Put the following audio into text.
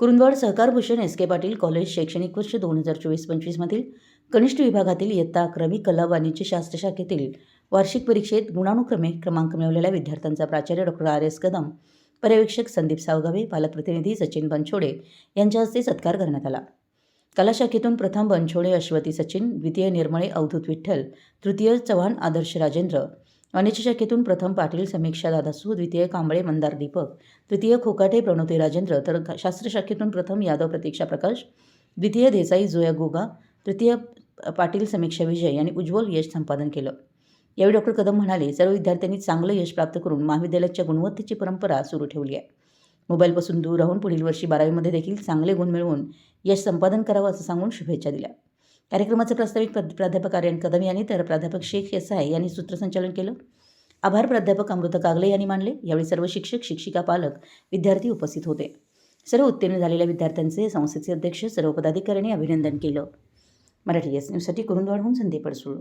Kurundwad Sahakar Bhushan S K Patil college शैक्षणिक वर्ष दोन हजार चोवीस पंचवीसमधील कनिष्ठ विभागातील इयत्ता अकरावी कला वाणिज्य शास्त्र शाखेतील वार्षिक परीक्षेत गुणानुक्रमे क्रमांक मिळवलेल्या विद्यार्थ्यांचा प्राचार्य डॉक्टर आर एस कदम पर्यवेक्षक संदीप सावगावे पालकप्रतिनिधी सचिन बनछोडे यांच्या हस्ते सत्कार करण्यात आला. कला शाखेतून प्रथम बनछोडे अश्वती सचिन द्वितीय निर्मळे अवधूत विठ्ठल तृतीय चव्हाण आदर्श राजेंद्र अनिश्चित शाखेतून प्रथम पाटील समीक्षा दादासू द्वितीय कांबळे मंदार दीपक तृतीय खोकाटे प्रणोती राजेंद्र तर शास्त्रशाखेतून प्रथम यादव प्रतीक्षा प्रकाश द्वितीय देसाई जोया गोगा तृतीय पाटील समीक्षा विजय यांनी उज्ज्वल यश संपादन केलं. यावेळी डॉक्टर कदम म्हणाले सर्व विद्यार्थ्यांनी चांगलं यश प्राप्त करून महाविद्यालयाच्या गुणवत्तेची परंपरा सुरू ठेवली आहे. मोबाईलपासून दूर राहून पुढील वर्षी बारावीमध्ये देखील चांगले गुण मिळवून यश संपादन करावं असं सांगून शुभेच्छा दिल्या. कार्यक्रमाचे प्रास्ताविक प्रा- प्राध्यापक आर्यन कदम यांनी तर प्राध्यापक शेख यसाय यांनी सूत्रसंचालन केलं. आभार प्राध्यापक अमृता कागले यांनी मानले. यावेळी सर्व शिक्षक शिक्षिका पालक विद्यार्थी उपस्थित होते. सर्व उत्तीर्ण झालेल्या विद्यार्थ्यांचे संस्थेचे अध्यक्ष सर्व पदाधिकाऱ्यांनी अभिनंदन केलं. मराठी एस न्यूजसाठी कुरुंदवाडहून संदीप पडसूळ